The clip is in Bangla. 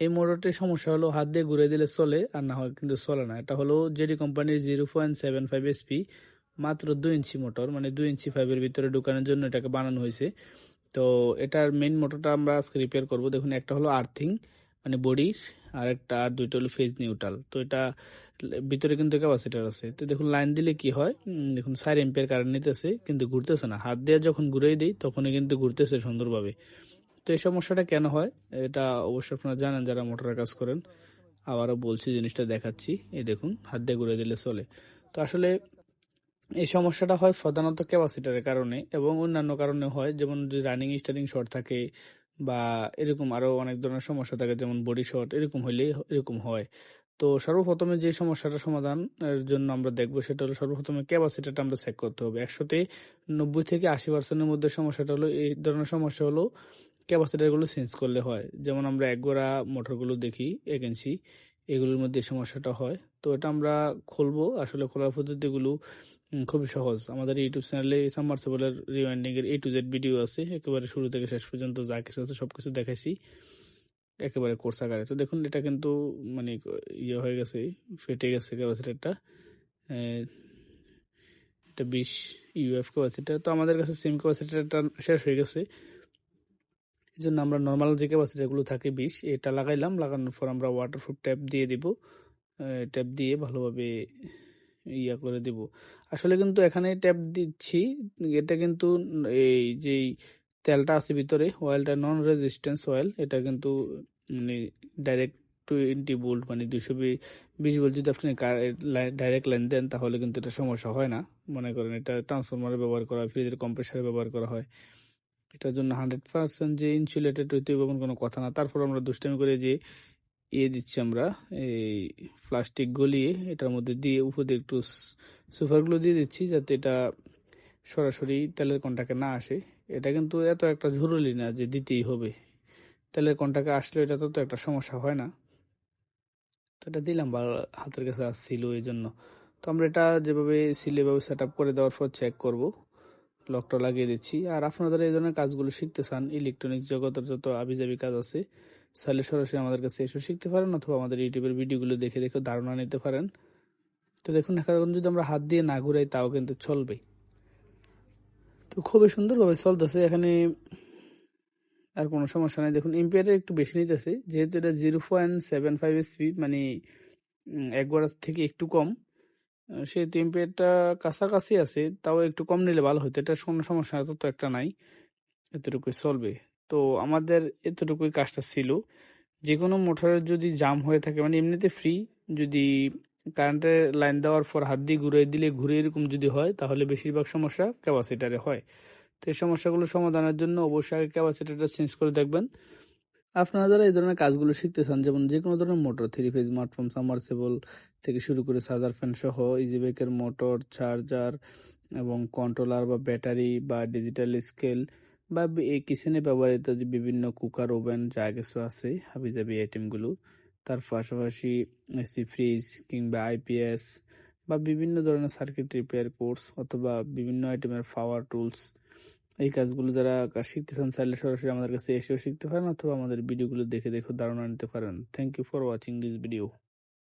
এই মোটরটির সমস্যা হলো হাত দিয়ে ঘুরে দিলে চলে আর না হয় কিন্তু চলে না। এটা হলো জেডি কোম্পানির zero point seven five SP মাত্র দুই ইঞ্চি মোটর মানে দুই ইঞ্চি ফাইভের ভিতরে ঢুকানোর জন্য এটাকে বানানো হয়েছে। তো এটার মেইন মোটরটা আমরা আজকে রিপেয়ার করব। দেখুন, একটা হলো আর্থিং মানে বডির, আর একটা, আর দুইটা হলো ফেজ নিউট্রাল তো এটা ভিতরে কিন্তু ক্যাপাসিটার আছে। তো দেখুন লাইন দিলে কি হয়? দেখুন সাইড এম্পিয়ার কারেন্ট নিতেছে, কিন্তু ঘুরতেছে না। হাত দিয়ে যখন ঘুরেই দিই, তখনই কিন্তু ঘুরতেছে সুন্দরভাবে। তো এই সমস্যাটা কেন হয়? এটা অবশ্যই আপনারা জানেন যারা মোটরের কাজ করেন। আবারও বলছি, জিনিসটা দেখাচ্ছি। এই দেখুন, হাত দিয়ে ঘুরে দিলে চলে। তো আসলে এই সমস্যাটা হয় প্রধানত ক্যাপাসিটারের কারণে এবং অন্যান্য কারণে হয়। যেমন যদি রানিং স্টার্টিং শর্ট থাকে বা এরকম আরও অনেক ধরনের সমস্যা থাকে, যেমন বডি শর্ট, এরকম হইলে এরকম হয়। তো সর্বপ্রথমে যে সমস্যাটা সমাধানের জন্য আমরা দেখব সেটা হলো সর্বপ্রথমে ক্যাপাসিটারটা আমরা চেক করতে হবে। একশোতে নব্বই থেকে আশি পার্সেন্টের মধ্যে সমস্যাটা হলো, এই ধরনের সমস্যা হলো ক্যাপাসিটারগুলো চেঞ্জ করলে হয়। যেমন আমরা একগোড়া মোটরগুলো দেখি ইঞ্চি এগুলোর মধ্যে সমস্যাটা হয়। তো এটা আমরা খুলবো। আসলে খোলার পদ্ধতিগুলো খুবই সহজ। আমাদের ইউটিউব চ্যানেলে সাবমার্সেবলের রিওয়াইন্ডিং এর এ টু জেড ভিডিও আছে। একেবারে শুরু থেকে শেষ পর্যন্ত যা কিছু আছে সব কিছু দেখাইছি। একেবারে কোর্স আকারে। তো দেখুন, এটা কিন্তু মানে ইয়ে হয়ে গেছে, ফেটে গেছে ক্যাপাসিটারটা এটা বিশ ইউএফ ক্যাপাসিটার তো আমাদের কাছে সেম ক্যাপাসিটারটা শেষ হয়ে গেছে। জন্য আমরা নর্মাল যে ক্যাপাসিটারগুলো থাকে বিশ, এটা লাগাইলাম, লাগানোর পর আমরা ওয়াটারপ্রুফ ট্যাপ দিয়ে দিব। ট্যাপ দিয়ে ভালোভাবে ইয়া করে দিব। আসলে কিন্তু এখানে ট্যাপ দিচ্ছি, এটা কিন্তু এই যেই তেলটা আছে ভিতরে অয়েলটা নন রেজিস্ট্যান্স অয়েল এটা কিন্তু মানে ডাইরেক্ট টোয়েন্টি বোল্ট মানে দুশো বিশ বোল্ট যদি আপনি ডাইরেক্ট লাইন দেন, তাহলে কিন্তু এটা সমস্যা হয় না। মনে করেন এটা ট্রান্সফরমারে ব্যবহার করা হয় ফ্রিজের কম্প্রেসারে ব্যবহার করা হয়। এটার জন্য হান্ড্রেড পার্সেন্ট যে ইনসুলেটেড হইতে এমন কোনো কথা না। তারপর আমরা দুষ্টামি করে যে ইয়ে দিচ্ছি আমরা, এই প্লাস্টিক গলিয়ে এটার মধ্যে দিয়ে উপরে একটু সুপারগুলো দিয়ে দিচ্ছি যাতে এটা সরাসরি তেলের কন্টাকে না আসে। এটা কিন্তু এত একটা জরুরি না যে দিতেই হবে। তেলের কন্টাকে আসলে এটা তো একটা সমস্যা হয় না। তো এটা দিলাম, বা হাতের কাছে আসছিল এই জন্য। তো আমরা এটা যেভাবে সিলে ভাবে সেট করে দেওয়ার পর চেক করব। লকটা লাগিয়ে দিচ্ছি। আর আপনারা এই ধরনের কাজগুলো শিখতে চান ইলেকট্রনিক জগতের যত আবিজাবি কাজ আছে চাইলে সরাসরি আমাদের কাছে এসে শিখতে পারেন অথবা আমাদের ইউটিউবের ভিডিওগুলো দেখে দেখে ধারণা নিতে পারেন। তো দেখুন এখন যদি আমরা হাত দিয়ে না ঘুরাই, তাও কিন্তু চলবে তো খুবই সুন্দরভাবে চলতেছে। এখানে আর কোনো সমস্যা নেই। দেখুন ইম্পিয়ারটা একটু বেশি নিতেছে, যেহেতু এটা zero point seven five SP মানে একবার থেকে একটু কম। সেহেতু ইম্পিয়ারটা কাছাকাছি আছে, তাও একটু কম নিলে ভালো হতো। এটা কোনো সমস্যা তো একটা নাই, এতটুকুই চলবে। তো আমাদের এতটুকুই কাজটা ছিল। যে কোনো মোটরের যদি জাম হয়ে থাকে মানে এমনিতে ফ্রি যদি কারেন্টের লাইন দেওয়ার পর হাত দিয়ে ঘুরে দিলে ঘুরে এরকম যদি হয়, তাহলে বেশিরভাগ সমস্যা ক্যাপাসিটারে হয়। তো এই সমস্যাগুলো সমাধানের জন্য অবশ্যই ক্যাপাসিটারটা চেঞ্জ করে দেখবেন। আপনারা যারা এই ধরনের কাজগুলো শিখতে চান যেমন যে কোনো ধরনের motor, three phase smartphone submersible থেকে শুরু করে চার্জার ফ্যান সহ ইজিবেকের মোটর, চার্জার এবং কন্ট্রোলার বা ব্যাটারি বা ডিজিটাল স্কেল বা এই কিচেনে ব্যবহৃত যে বিভিন্ন কুকার, ওভেন, যা কিছু আছে, হাবিজাবি আইটেমগুলো তার পাশাপাশি এসি, ফ্রিজ কিংবা আইপিএস বা বিভিন্ন ধরনের সার্কিট রিপেয়ার কোর্স অথবা বিভিন্ন আইটেমের পাওয়ার টুলস এই কাজগুলো যারা শিখতে চান চাইলে সরাসরি আমাদের কাছে এসেও শিখতে পারেন অথবা আমাদের ভিডিওগুলো দেখে দেখে ধারণা নিতে পারেন। Thank you for watching this video